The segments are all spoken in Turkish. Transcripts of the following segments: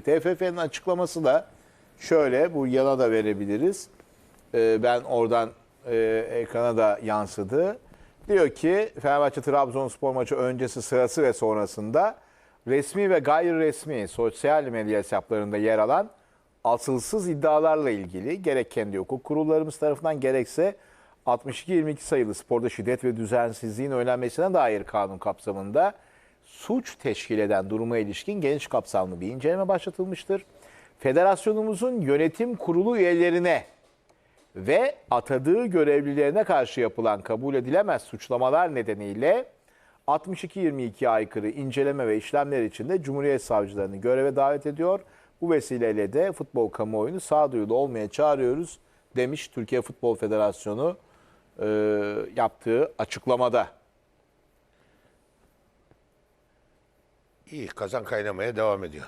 TFF'nin açıklaması da şöyle, bu yana da verebiliriz. Ee, ben oradan e, ekrana da yansıdı. Diyor ki Fenerbahçe Trabzonspor maçı öncesi, sırası ve sonrasında resmi ve gayri resmi sosyal medya hesaplarında yer alan asılsız iddialarla ilgili gerek kendi hukuk kurullarımız tarafından gerekse 62-22 sayılı sporda şiddet ve düzensizliğin önlenmesine dair kanun kapsamında suç teşkil eden duruma ilişkin geniş kapsamlı bir inceleme başlatılmıştır. Federasyonumuzun yönetim kurulu üyelerine ve atadığı görevlilerine karşı yapılan kabul edilemez suçlamalar nedeniyle 62-22'ye aykırı inceleme ve işlemler için de Cumhuriyet Savcılarını göreve davet ediyor. Bu vesileyle de futbol kamuoyunu sağduyulu olmaya çağırıyoruz demiş Türkiye Futbol Federasyonu e, yaptığı açıklamada. İyi kazan kaynamaya devam ediyor.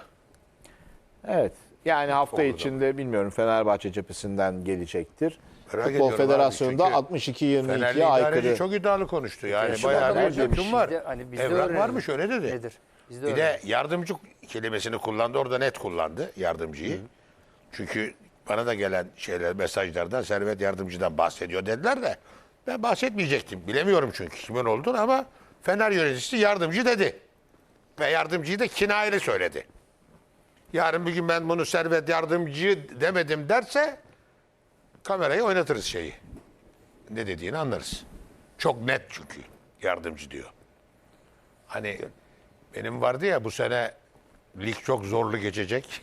Evet. Yani hafta Doğru. içinde bilmiyorum Fenerbahçe cephesinden gelecektir. Merak Futbol ediyorum abi, Federasyonu'nda çünkü 62-22'ye Fenerli aykırı. idareci çok iddialı konuştu. Yani Yaşlı bayağı adam bir demiş. hüküm var. Bizde- hani bizde Evrak öğrenelim. varmış öyle dedi. Nedir? Bizde Bir öyle. de yardımcı kelimesini kullandı. Orada net kullandı yardımcıyı. Çünkü bana da gelen şeyler mesajlardan Servet Yardımcı'dan bahsediyor dediler de ben bahsetmeyecektim. Bilemiyorum çünkü kimin olduğunu ama Fener yöneticisi yardımcı dedi. Ve yardımcıyı da kinayeli söyledi. Yarın bir gün ben bunu Servet Yardımcı demedim derse kamerayı oynatırız şeyi. Ne dediğini anlarız. Çok net çünkü yardımcı diyor. Hani benim vardı ya bu sene lig çok zorlu geçecek.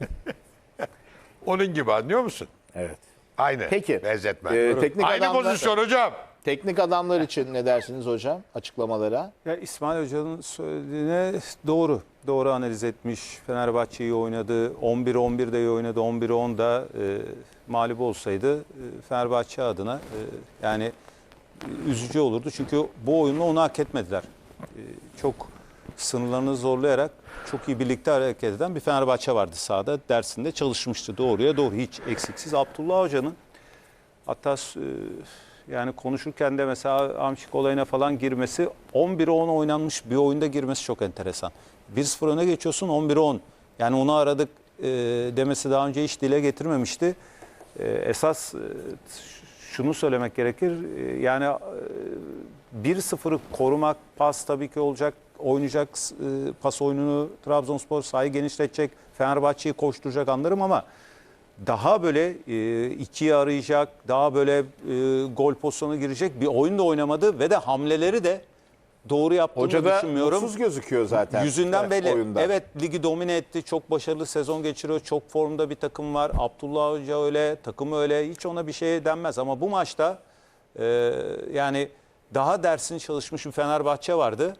Onun gibi anlıyor musun? Evet. Aynı. Peki. Benzetme. Ee, teknik Aynı adamlar- pozisyon hocam. Teknik adamlar için ne dersiniz hocam açıklamalara? Ya İsmail Hoca'nın söylediğine doğru. Doğru analiz etmiş. Fenerbahçe iyi oynadı. 11-11'de iyi oynadı. 11-10'da e, mağlup olsaydı e, Fenerbahçe adına e, yani e, üzücü olurdu. Çünkü bu oyunla onu hak etmediler. E, çok sınırlarını zorlayarak çok iyi birlikte hareket eden bir Fenerbahçe vardı sahada. Dersinde çalışmıştı doğruya doğru. Hiç eksiksiz. Abdullah Hoca'nın Hatta e, yani konuşurken de mesela Amşik olayına falan girmesi 11'e 10 oynanmış bir oyunda girmesi çok enteresan. 1-0 öne geçiyorsun 11'e 10. Yani onu aradık e, demesi daha önce hiç dile getirmemişti. E, esas e, şunu söylemek gerekir. e, yani e, 1-0'ı korumak, pas tabii ki olacak. Oynayacak e, pas oyununu Trabzonspor sahayı genişletecek. Fenerbahçe'yi koşturacak anlarım ama daha böyle e, ikiye arayacak, daha böyle e, gol pozisyonuna girecek bir oyun da oynamadı ve de hamleleri de doğru yaptığını Hoca da düşünmüyorum. mutsuz gözüküyor zaten. Yüzünden belli. Oyunda. Evet ligi domine etti. Çok başarılı sezon geçiriyor. Çok formda bir takım var. Abdullah Hoca öyle, takım öyle. Hiç ona bir şey denmez. Ama bu maçta e, yani daha dersini çalışmış bir Fenerbahçe vardı.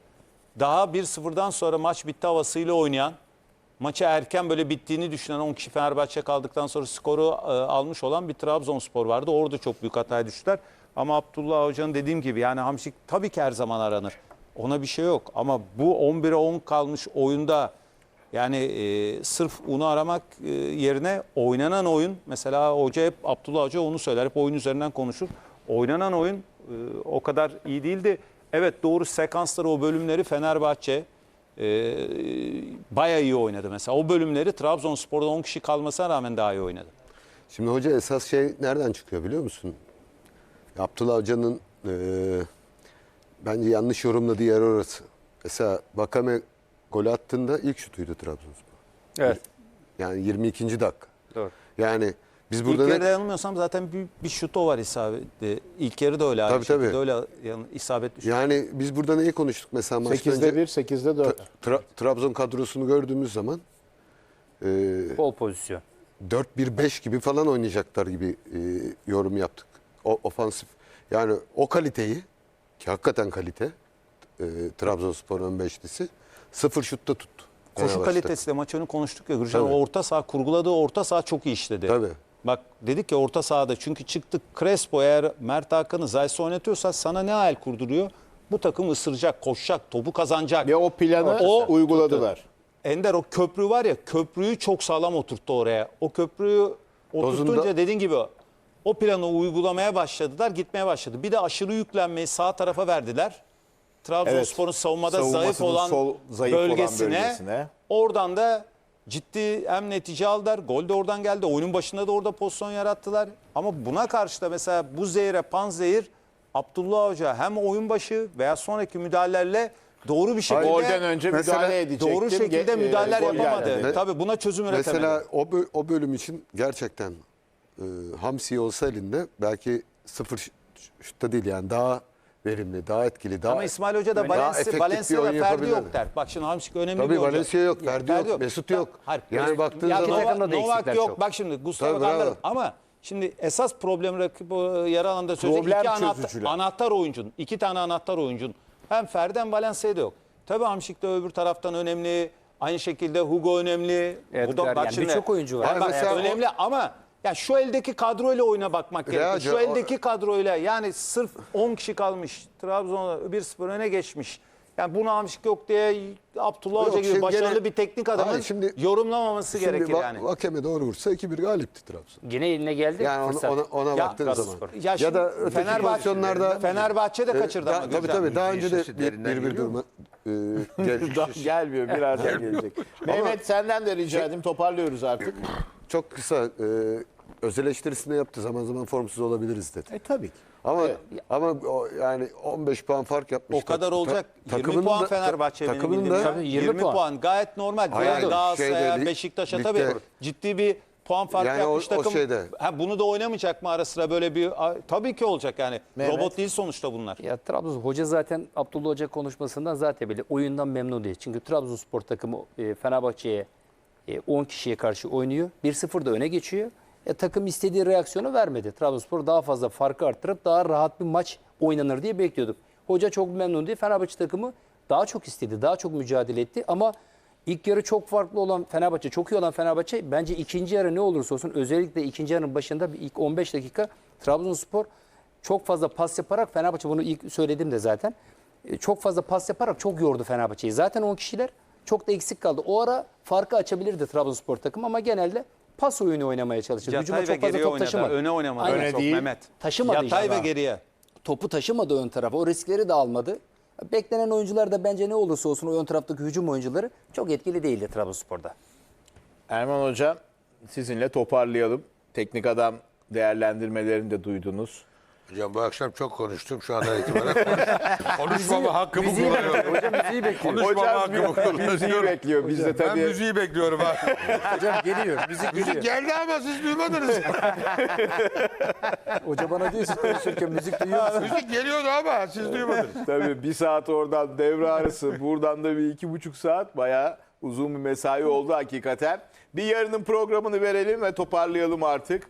Daha 1-0'dan sonra maç bitti havasıyla oynayan, maçı erken böyle bittiğini düşünen 10 kişi Fenerbahçe kaldıktan sonra skoru e, almış olan bir Trabzonspor vardı. Orada çok büyük hataya düştüler. Ama Abdullah Hoca'nın dediğim gibi yani Hamşik tabii ki her zaman aranır. Ona bir şey yok. Ama bu 11'e 10 kalmış oyunda yani e, sırf onu aramak e, yerine oynanan oyun mesela hoca hep Abdullah Hoca onu söyler. Hep oyun üzerinden konuşur. Oynanan oyun e, o kadar iyi değildi. Evet doğru sekansları o bölümleri Fenerbahçe e, bayağı iyi oynadı mesela. O bölümleri Trabzonspor'da 10 kişi kalmasına rağmen daha iyi oynadı. Şimdi hoca esas şey nereden çıkıyor biliyor musun? Abdullah Hoca'nın e, bence yanlış yorumladığı yer orası. Mesela Bakame gol attığında ilk şutuydu Trabzonspor. Evet. Yani 22. dakika. Doğru. Yani biz İlk burada yarıda ne, yanılmıyorsam zaten bir, bir şuto var isabetli. İlk yarı da öyle. aynı Tabii, tabii. şekilde Öyle yan- isabetli şut. yani biz burada neyi konuştuk mesela maçtan 8'de önce? 1, 8'de 4. Tra- Trabzon kadrosunu gördüğümüz zaman e, Bol pozisyon. 4-1-5 gibi falan oynayacaklar gibi e, yorum yaptık. O, ofansif. Yani o kaliteyi ki hakikaten kalite e, Trabzonspor ön beşlisi sıfır şutta tuttu. Koşu Fenerbahçe kalitesi de maç önü konuştuk ya Gürcan. Tabii. O orta saha kurguladığı orta saha çok iyi işledi. Tabii. Bak dedik ya orta sahada çünkü çıktık Crespo eğer Mert Hakan'ı Zayt'sı oynatıyorsa sana ne hayal kurduruyor? Bu takım ısıracak, koşacak, topu kazanacak. Ve o planı O- uyguladılar. Ender o köprü var ya köprüyü çok sağlam oturttu oraya. O köprüyü oturtunca Dozunda- dediğin gibi o planı uygulamaya başladılar, gitmeye başladı. Bir de aşırı yüklenmeyi sağ tarafa verdiler. Trabzonspor'un Evet. savunmada zayıf olan sol- zayıf olan bölgesine, bölgesine. oradan da ciddi hem netice aldılar. Gol de oradan geldi. Oyunun başında da orada pozisyon yarattılar. Ama buna karşı da mesela bu zehre panzehir Abdullah Hoca hem oyun başı veya sonraki müdahalelerle doğru bir şekilde Golden önce Mesela müdahale edecektim. doğru şekilde e, müdahaleler gol yapamadı. Ne- Tabii buna çözüm üretemedi. Mesela o, bö- o bölüm için gerçekten e, Hamsi olsa elinde belki sıfır şutta değil yani daha verimli, daha etkili, daha Ama İsmail Hoca da Valencia, oyun Ferdi yok der. Bak şimdi Hamsik önemli Tabii bir hoca. Valencia yok, Ferdi yok, Mesut yok. Hayır, Yani baktığın ya zaman- Novak, takımda da Novak yok. çok. Bak şimdi Gustavo Tabii. Ama şimdi esas problem rakip yarı alanda söyleyecek Problem iki anahtar, anahtar oyuncun. iki tane anahtar oyuncun. Hem Ferdi hem Valencia'da yok. Tabii Hamsik de öbür taraftan önemli. Aynı şekilde Hugo önemli. Edgar, yani birçok oyuncu var. Yani bak, önemli ama ya şu eldeki kadroyla oyuna bakmak gerekiyor. Şu eldeki kadroyla yani sırf 10 kişi kalmış. Trabzon'a 1-0 öne geçmiş. Yani bunu Hamşik yok diye Abdullah Yok, Hoca gibi şimdi başarılı gene- bir teknik adamın Hayır, şimdi- yorumlamaması Şimdi gerekir Va- yani. Vakeme doğru vursa 2-1 galipti Trabzon. Yine eline geldi Yani ona, fırsat. ona, ona Ya, baktığın Trabzonspor. zaman. Ya Ya, şimdi da öteki Fenerbahçe- pozisyonlarda Fenerbahçe de e, kaçırdı da- ama Tabii Gürcan. tabii daha önce de Sesi derinden 1-1 geliyor durma e, gel- gelmiyor birazdan gelecek. Mehmet senden de rica edeyim toparlıyoruz artık. çok kısa e, öz eleştirisini yaptı. Zaman zaman formsuz olabiliriz dedi. E tabii ki. Ama Evet. ama o yani 15 puan fark yapmış. O kadar olacak. ta- 20 takımının puan da- Fenerbahçe bildiğim. da- ya. Tabii, 20, 20 puan. puan. Gayet normal. Hayır, hayır, Galatasaray'a, lig- Beşiktaş'a tabii ciddi bir puan farkı Yani o- yapmış o takım. şeyde. Ha, bunu da oynamayacak mı ara sıra böyle bir tabii ki olacak yani. Mehmet. Robot değil sonuçta bunlar. Ya Trabzon hoca zaten Abdullah Hoca konuşmasından zaten belli. Oyundan memnun değil. Çünkü Trabzonspor takımı e, Fenerbahçe'ye e, 10 kişiye karşı oynuyor. 1-0 da öne geçiyor. E, takım istediği reaksiyonu vermedi. Trabzonspor daha fazla farkı arttırıp daha rahat bir maç oynanır diye bekliyorduk. Hoca çok memnun değil. Fenerbahçe takımı daha çok istedi, daha çok mücadele etti ama ilk yarı çok farklı olan Fenerbahçe, çok iyi olan Fenerbahçe bence ikinci yarı ne olursa olsun özellikle ikinci yarının başında ilk 15 dakika Trabzonspor çok fazla pas yaparak Fenerbahçe bunu ilk söyledim de zaten. e, Çok fazla pas yaparak çok yordu Fenerbahçe'yi. Zaten 10 kişiler çok da eksik kaldı. O ara farkı açabilirdi Trabzonspor takım ama genelde pas oyunu oynamaya çalıştı. Hücuma ve çok fazla geriye top oynadı. taşımadı. Öne oynamadı. Aynen. Öne çok değil. Mehmet. Taşımadı Yatay işte. ve geriye. Topu taşımadı ön tarafa. O riskleri de almadı. Beklenen oyuncular da bence ne olursa olsun o ön taraftaki hücum oyuncuları çok etkili değildi Trabzonspor'da. Erman Hocam sizinle toparlayalım. Teknik adam değerlendirmelerini de duydunuz. Hocam bu akşam çok konuştum. Şu andan itibaren konuş- konuşmama hakkımı kullanıyorum. Hocam müziği bekliyor. Konuşmama hakkımı müziği kullanıyorum. bekliyor. Biz de Ben tabii müziği bekliyorum ha. Hocam geliyor. Müzik Müzik geldi ama siz duymadınız. Hoca bana diyorsun konuşurken müzik duyuyor musun? Müzik geliyordu ama siz duymadınız. Tabii bir saat oradan devre arası. Buradan da bir iki buçuk saat bayağı uzun bir mesai oldu hakikaten. Bir yarının programını verelim ve toparlayalım artık.